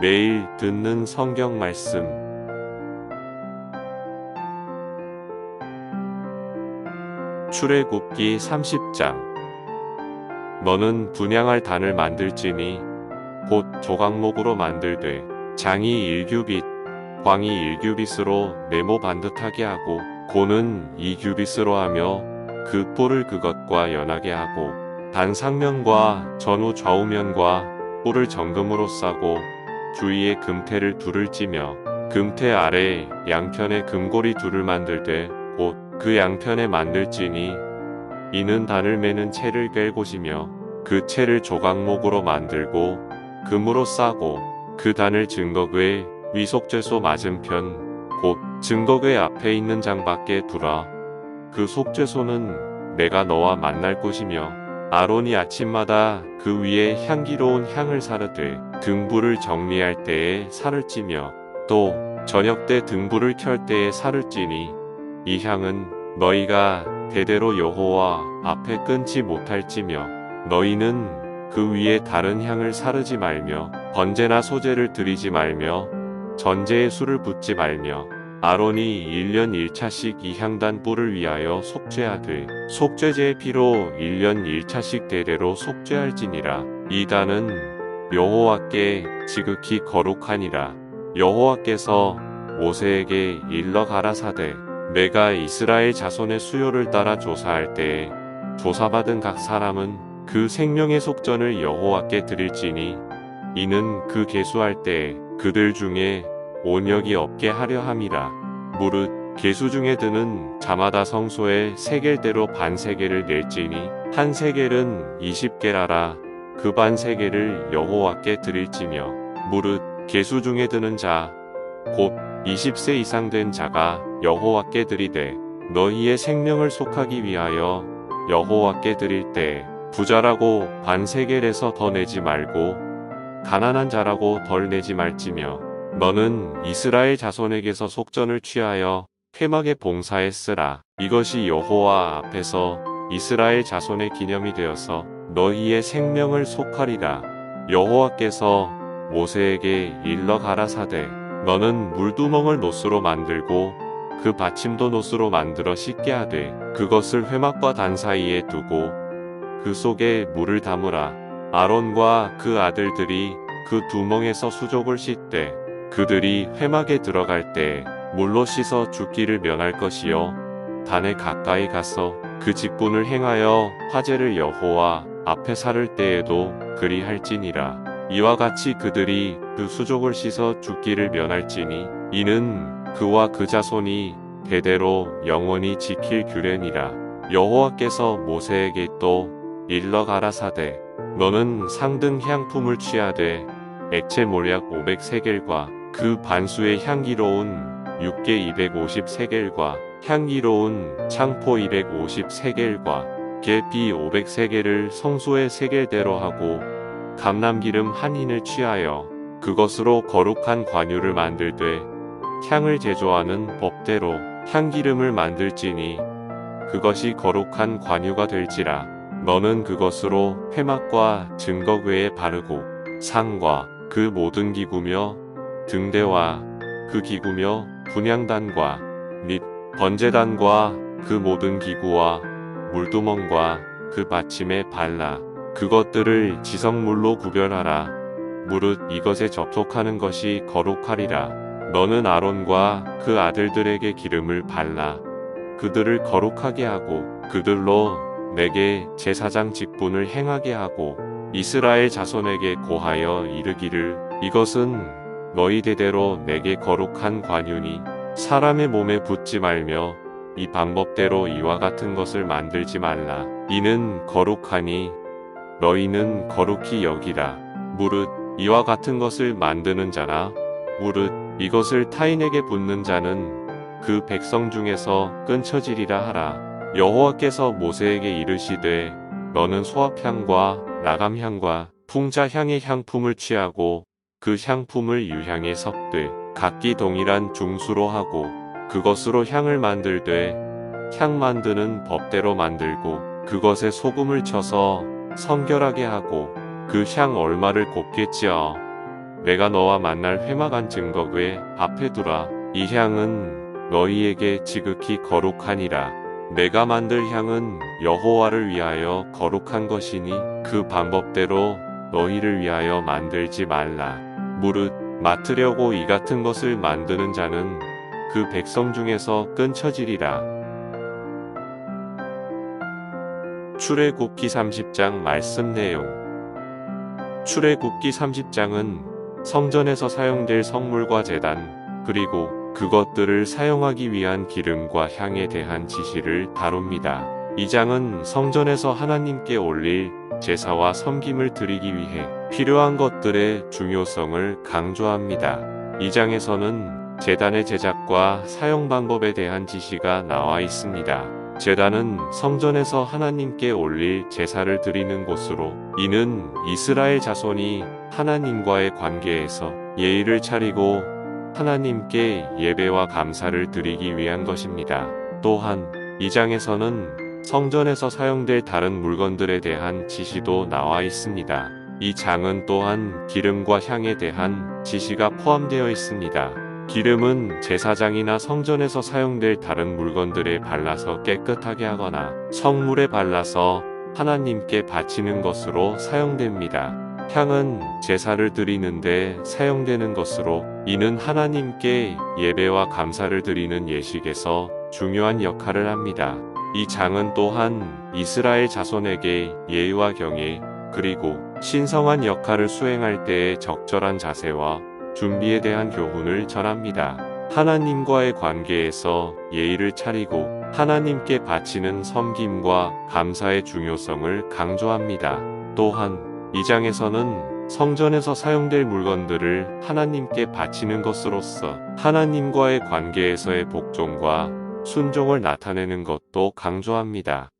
매일 듣는 성경 말씀. 출애굽기 30장. 너는 분양할 단을 만들지니 곧 조각목으로 만들되 장이 일규빗, 광이 일규빗으로 네모 반듯하게 하고 고는 이규빗으로 하며 그 뿔을 그것과 연하게 하고 단 상면과 전후 좌우면과 뿔을 정금으로 싸고 주위에 금태를 둘을 찌며 금태 아래에 양편에 금고리 둘을 만들되 곧그 양편에 만들지니 이는 단을 매는 채를 꿰 곳이며 그 채를 조각목으로 만들고 금으로 싸고 그 단을 증거궤 위속죄소 맞은편 곧 증거궤 앞에 있는 장 밖에 두라. 그 속죄소는 내가 너와 만날 곳이며 아론이 아침마다 그 위에 향기로운 향을 사르되 등불을 정리할 때에 살을 찌며 또 저녁 때 등불을 켤 때에 살을 찌니 이 향은 너희가 대대로 여호와 앞에 끊지 못할지며 너희는 그 위에 다른 향을 사르지 말며 번제나 소제를 드리지 말며 전제에 술을 붓지 말며 아론이 1년 1차씩 이 향단 뿔을 위하여 속죄하되 속죄제의 피로 1년 1차씩 대대로 속죄할지니라. 이 단은 여호와께 지극히 거룩하니라. 여호와께서 모세에게 일러 가라사대 내가 이스라엘 자손의 수요를 따라 조사할 때에 조사받은 각 사람은 그 생명의 속전을 여호와께 드릴지니 이는 그 계수할 때에 그들 중에 온역이 없게 하려 함이라. 무릇 계수 중에 드는 자마다 성소에 세겔대로 반 세겔을 낼지니 한 세겔은 20개라라. 그 반 세겔을 여호와께 드릴지며 무릇 계수 중에 드는 자곧 20세 이상 된 자가 여호와께 드리되 너희의 생명을 속하기 위하여 여호와께 드릴 때 부자라고 반 세겔에서 더 내지 말고 가난한 자라고 덜 내지 말지며 너는 이스라엘 자손에게서 속전을 취하여 회막에 봉사했으라. 이것이 여호와 앞에서 이스라엘 자손의 기념이 되어서 너희의 생명을 속하리라. 여호와께서 모세에게 일러 가라사대. 너는 물두멍을 노스로 만들고 그 받침도 노스로 만들어 씻게 하되 그것을 회막과 단 사이에 두고 그 속에 물을 담으라. 아론과 그 아들들이 그 두멍에서 수족을 씻되 그들이 회막에 들어갈 때 물로 씻어 죽기를 면할 것이요. 단에 가까이 가서 그 직분을 행하여 화제를 여호와 앞에 사를 때에도 그리할지니라. 이와 같이 그들이 그 수족을 씻어 죽기를 면할지니 이는 그와 그 자손이 대대로 영원히 지킬 규례니라. 여호와께서 모세에게 또 일러 가라사대 너는 상등 향품을 취하되 액체 몰약 500세겔과 그 반수의 향기로운 육개 250세겔과 향기로운 창포 250세겔과 계피 500세겔을 성소의 세겔대로 하고 감람기름 한 흰을 취하여 그것으로 거룩한 관유를 만들되 향을 제조하는 법대로 향기름을 만들지니 그것이 거룩한 관유가 될지라. 너는 그것으로 회막과 증거궤에 바르고 상과 그 모든 기구며 등대와 그 기구며 분양단과 및 번제단과 그 모든 기구와 물두멍과 그 받침에 발라 그것들을 지성물로 구별하라. 무릇 이것에 접촉하는 것이 거룩하리라. 너는 아론과 그 아들들에게 기름을 발라 그들을 거룩하게 하고 그들로 내게 제사장 직분을 행하게 하고 이스라엘 자손에게 고하여 이르기를 이것은 너희 대대로 내게 거룩한 관유니 사람의 몸에 붙지 말며 이 방법대로 이와 같은 것을 만들지 말라. 이는 거룩하니 너희는 거룩히 여기라. 무릇 이와 같은 것을 만드는 자나 무릇 이것을 타인에게 붙는 자는 그 백성 중에서 끊쳐지리라 하라. 여호와께서 모세에게 이르시되 너는 소합향과 나감향과 풍자향의 향품을 취하고 그 향품을 유향에 섞되 각기 동일한 중수로 하고 그것으로 향을 만들되 향 만드는 법대로 만들고 그것에 소금을 쳐서 성결하게 하고 그 향 얼마를 곱게 찌어 내가 너와 만날 회막한 증거그에 앞에 두라. 이 향은 너희에게 지극히 거룩하니라. 내가 만들 향은 여호와를 위하여 거룩한 것이니 그 방법대로 너희를 위하여 만들지 말라. 무릇 맡으려고 이 같은 것을 만드는 자는 그 백성 중에서 끊쳐지리라. 출애굽기 30장 말씀 내용 출애굽기 30장은 성전에서 사용될 성물과 제단 그리고 그것들을 사용하기 위한 기름과 향에 대한 지시를 다룹니다. 이 장은 성전에서 하나님께 올릴 제사와 섬김을 드리기 위해 필요한 것들의 중요성을 강조합니다. 이 장에서는 제단의 제작과 사용 방법에 대한 지시가 나와 있습니다. 제단은 성전에서 하나님께 올릴 제사를 드리는 곳으로 이는 이스라엘 자손이 하나님과의 관계에서 예의를 차리고 하나님께 예배와 감사를 드리기 위한 것입니다. 또한 이 장에서는 성전에서 사용될 다른 물건들에 대한 지시도 나와 있습니다. 이 장은 또한 기름과 향에 대한 지시가 포함되어 있습니다. 기름은 제사장이나 성전에서 사용될 다른 물건들에 발라서 깨끗하게 하거나 성물에 발라서 하나님께 바치는 것으로 사용됩니다. 향은 제사를 드리는데 사용되는 것으로 이는 하나님께 예배와 감사를 드리는 예식에서 중요한 역할을 합니다. 이 장은 또한 이스라엘 자손에게 예의와 경외 그리고 신성한 역할을 수행할 때의 적절한 자세와 준비에 대한 교훈을 전합니다. 하나님과의 관계에서 예의를 차리고 하나님께 바치는 섬김과 감사의 중요성을 강조합니다. 또한 이 장에서는 성전에서 사용될 물건들을 하나님께 바치는 것으로서 하나님과의 관계에서의 복종과 순종을 나타내는 것도 강조합니다.